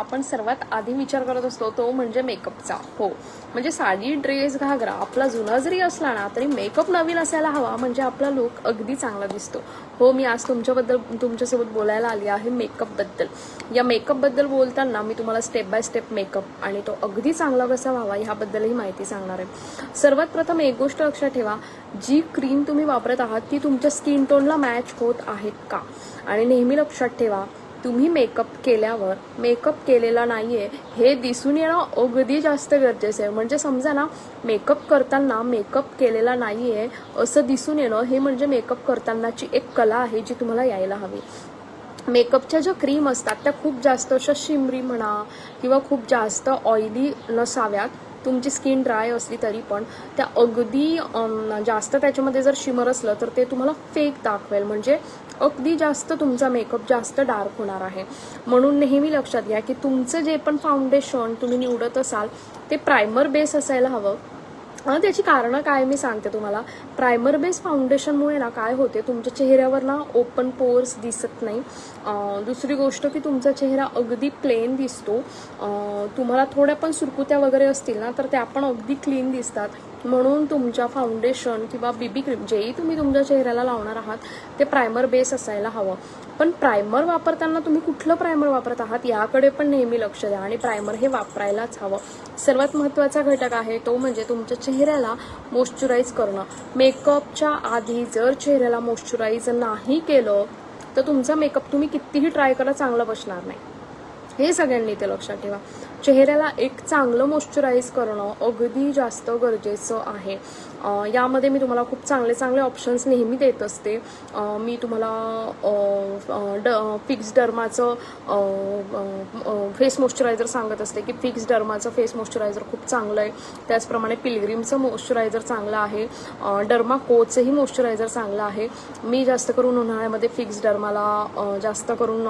आपण सर्वात आधी विचार करत असतो तो म्हणजे मेकअपचा. हो. म्हणजे साडी ड्रेस घागरा आपला जुना जरी असला ना तरी मेकअप नवीन असायला हवा म्हणजे आपला लुक अगदी चांगला दिसतो. हो मी आज तुमच्याबद्दल तुमच्यासोबत बोलायला आली आहे मेकअपबद्दल या मेकअपबद्दल बोलताना मी तुम्हाला स्टेप बाय स्टेप मेकअप आणि तो अगदी चांगला कसा व्हावा ह्याबद्दलही माहिती सांगणार आहे. सर्वात प्रथम एक गोष्ट लक्षात ठेवा जी क्रीम तुम्ही वापरत आहात ती तुमच्या स्किन टोनला मॅच होत आहेत का? आणि नेहमी लक्षात ठेवा तुम्ही मेकअप केल्यावर मेकअप केलेला नाही आहे हे दिसून येणं अगदी जास्त गरजेचं आहे. म्हणजे समजा ना मेकअप करताना मेकअप केलेला नाही आहे असं दिसून येणं हे म्हणजे मेकअप करतानाची एक कला आहे जी तुम्हाला यायला हवी. मेकअपच्या ज्या क्रीम असतात त्या खूप जास्त अशा शिमरी म्हणा किंवा खूप जास्त ऑइली नसाव्यात. तुमची स्किन ड्राय असली तरी पण त्या अगदी जास्त त्याच्यामध्ये जर शिमर असलं तर ते तुम्हाला फेक दाखवेल. म्हणजे अगदी जास्त तुमचा मेकअप जास्त डार्क होणार आहे. म्हणून नेहमी लक्षात घ्या की तुमचं जे पण फाउंडेशन तुम्ही निवडत असाल ते प्रायमर बेस असायला हवं. आणि त्याची कारणं काय मी सांगते तुम्हाला. प्रायमर बेस फाउंडेशनमुळे ना काय होते तुमच्या चेहऱ्यावर ना ओपन पोर्स दिसत नाही. दुसरी गोष्ट की तुमचा चेहरा अगदी प्लेन दिसतो. तुम्हाला थोड्या पण सुरकुत्या वगैरे असतील ना तर त्या पण अगदी क्लीन दिसतात. म्हणून तुमच्या फाउंडेशन किंवा बीबी क्रीम जेही तुम्ही तुमच्या चेहऱ्याला लावणार आहात ते प्रायमर बेस असायला हवं. पण प्रायमर वापरताना तुम्ही कुठलं प्रायमर वापरत आहात याकडे पण नेहमी लक्ष द्या आणि प्रायमर हे वापरायलाच हवं. सर्वात महत्त्वाचा घटक आहे तो म्हणजे तुमच्या चेहऱ्याला मॉइश्चराईज करणं. मेकअपच्या आधी जर चेहऱ्याला मॉइश्चराईज नाही केलं तर तुमचा मेकअप तुम्ही कितीही ट्राय करा चांगला बसणार नाही. हे सगळ्यांनी ते लक्षात ठेवा. चेहऱ्याला एक चांगलं मॉइश्चराईज करणं अगदी जास्त गरजेचं आहे. यामध्ये मी तुम्हाला खूप चांगले चांगले ऑप्शन्स नेहमी देत असते. मी तुम्हाला ड फिक्स डर्माचं फेस मॉइश्चरायझर सांगत असते की फिक्स डर्माचं फेस मॉइश्चरायझर खूप चांगलं आहे. त्याचप्रमाणे पिलग्रीमचं मॉइश्चरायझर चांगलं आहे. डर्मा कोचंही मॉइश्चरायझर चांगलं आहे. मी जास्त करून उन्हाळ्यामध्ये फिक्स डर्माला जास्त करून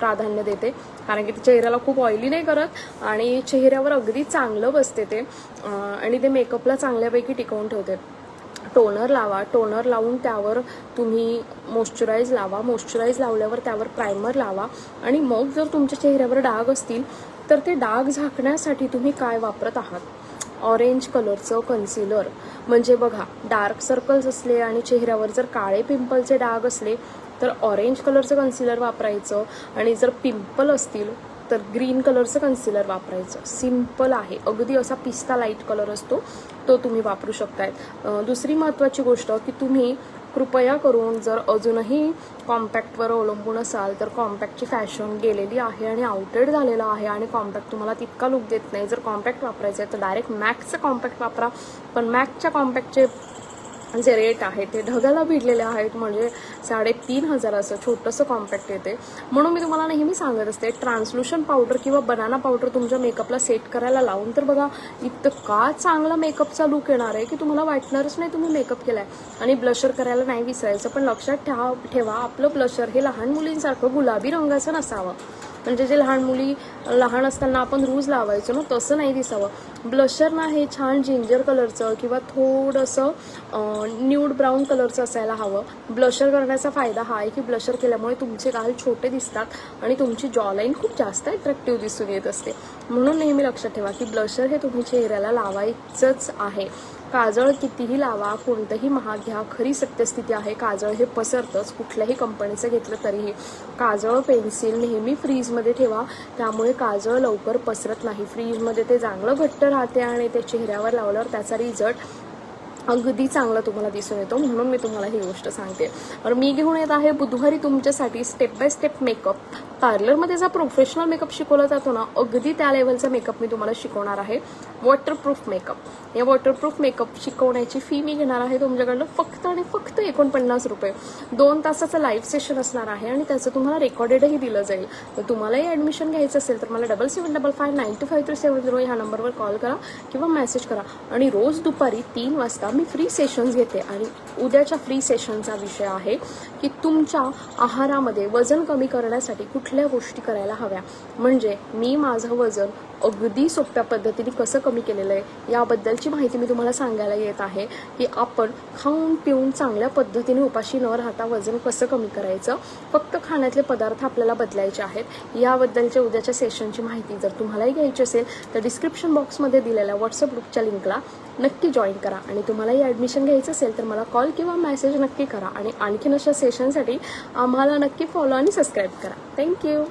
प्राधान्य देते. कारण की ते चेहऱ्याला खूप ऑइली नाही करत. आणि चेहऱ्यावर अगदी चांगलं बसते ते. आणि ते मेकअपला चांगल्यापैकी टिकवून ठेवते. टोनर लावा. टोनर लावून त्यावर तुम्ही मॉइश्चराईज लावा. मॉइश्चराईज लावल्यावर त्यावर प्रायमर लावा. आणि मग जर तुमच्या चेहऱ्यावर डाग असतील तर ते डाग झाकण्यासाठी तुम्ही काय वापरत आहात? ऑरेंज कलरचं कन्सिलर म्हणजे बघा डार्क सर्कल्स असले आणि चेहऱ्यावर जर काळे पिंपलचे डाग असले तर ऑरेंज कलरचं कन्सिलर वापरायचं. आणि जर पिंपल असतील तर ग्रीन कलरचं कन्सिलर वापरायचं. सिंपल आहे. अगदी असा पिस्ता लाइट कलर असतो तो तुम्ही वापरू शकताय. दुसरी महत्त्वाची गोष्ट की तुम्ही कृपया करून जर अजूनही कॉम्पॅक्टवर अवलंबून असाल तर कॉम्पॅक्टची फॅशन गेलेली आहे आणि आउटेड झालेलं आहे आणि कॉम्पॅक्ट तुम्हाला तितका लुक देत नाही. जर कॉम्पॅक्ट वापरायचं आहे तर डायरेक्ट मॅकचं कॉम्पॅक्ट वापरा. पण मॅक्सच्या कॉम्पॅक्टचे जे रेट आहे ते ढगाला भिडलेले आहेत म्हणजे साडेतीन हजाराचं छोटंसं कॉम्पॅक्ट येते. म्हणून मी तुम्हाला नेहमी सांगत असते ट्रान्सल्युशन पावडर किंवा बनाना पावडर तुमच्या मेकअपला सेट करायला लावून तर बघा इतका चांगला मेकअपचा लुक येणार आहे की तुम्हाला वाटणारच नाही तुम्ही मेकअप केला आहे आणि ब्लशर करायला नाही विसरायचं पण लक्षात ठेवा ठेवा आपलं ब्लशर हे लहान मुलींसारखं गुलाबी रंगाचं नसावं. म्हणजे जे लहान मुली लहान असताना आपण रोज लावायचो ना तसं नाही दिसावं. ब्लशर ना हे छान जिंजर कलरचं किंवा थोडंसं न्यूड ब्राऊन कलरचं असायला हवं. ब्लशर करण्याचा फायदा हा आहे की ब्लशर केल्यामुळे तुमचे गाल छोटे दिसतात आणि तुमची जॉलाईन खूप जास्त अट्रॅक्टिव्ह दिसून येत असते. म्हणून नेहमी लक्षात ठेवा की ब्लशर हे तुम्ही चेहऱ्याला लावायचंच आहे. काजळ कितीही लावा कोणतंही महाग घ्या खरी सत्यस्थिती आहे. काजळ हे पसरतंच कुठल्याही कंपनीचं घेतलं तरीही. काजळ पेन्सिल नेहमी फ्रीजमध्ये ठेवा. त्यामुळे काजळ लवकर पसरत नाही. फ्रीजमध्ये ते चांगलं घट्ट राहते आणि ते चेहऱ्यावर लावल्यावर त्याचा रिझल्ट अगदी चांगला तुम्हाला दिसून येतो म्हणून मी तुम्हाला ही गोष्ट सांगते. तर मी घेऊन येत आहे बुधवारी तुमच्यासाठी स्टेप बाय स्टेप मेकअप पार्लरमध्ये जा प्रोफेशनल मेकअप शिकवला जातो ना अगदी त्या लेवलचा मेकअप मी तुम्हाला शिकवणार आहे. वॉटरप्रूफ मेकअप या वॉटरप्रूफ मेकअप शिकवण्याची फी मी घेणार आहे तुमच्याकडनं फक्त आणि फक्त एकोणपन्नास रुपये. दोन तासाचं लाईव्ह सेशन असणार आहे आणि त्याचं तुम्हाला रेकॉर्डेडही दिलं जाईल. तर तुम्हालाही ॲडमिशन घ्यायचं असेल तर मला double seven double five nine two five three seven zero ह्या नंबरवर कॉल करा किंवा मेसेज करा. आणि रोज दुपारी तीन वाजता मी फ्री सेशन्स घेते आणि उद्याच्या फ्री सेशनचा विषय आहे की तुमच्या आहारामध्ये वजन कमी करण्यासाठी कुठल्या गोष्टी करायला हव्या? म्हणजे मी माझं वजन अगदी सोप्या पद्धतीने कसं कमी केलेलं आहे याबद्दलची माहिती मी तुम्हाला सांगायला येत आहे की आपण खाऊन पिऊन चांगल्या पद्धतीने उपाशी न राहता वजन कसं कमी करायचं? फक्त खाण्यातले पदार्थ आपल्याला बदलायचे आहेत. याबद्दलच्या उद्याच्या सेशनची माहिती जर तुम्हालाही घ्यायची असेल तर डिस्क्रिप्शन बॉक्समध्ये दिलेल्या व्हॉट्सअप ग्रुपच्या लिंकला नक्की जॉईन करा. आणि तुम्हालाही ॲडमिशन घ्यायचं असेल तर मला कॉल कॉल किंवा मेसेज नक्की करा आणि आणखीन अशा सेशनसाठी आम्हाला नक्की फॉलो आणि सबस्क्राईब करा. थँक्यू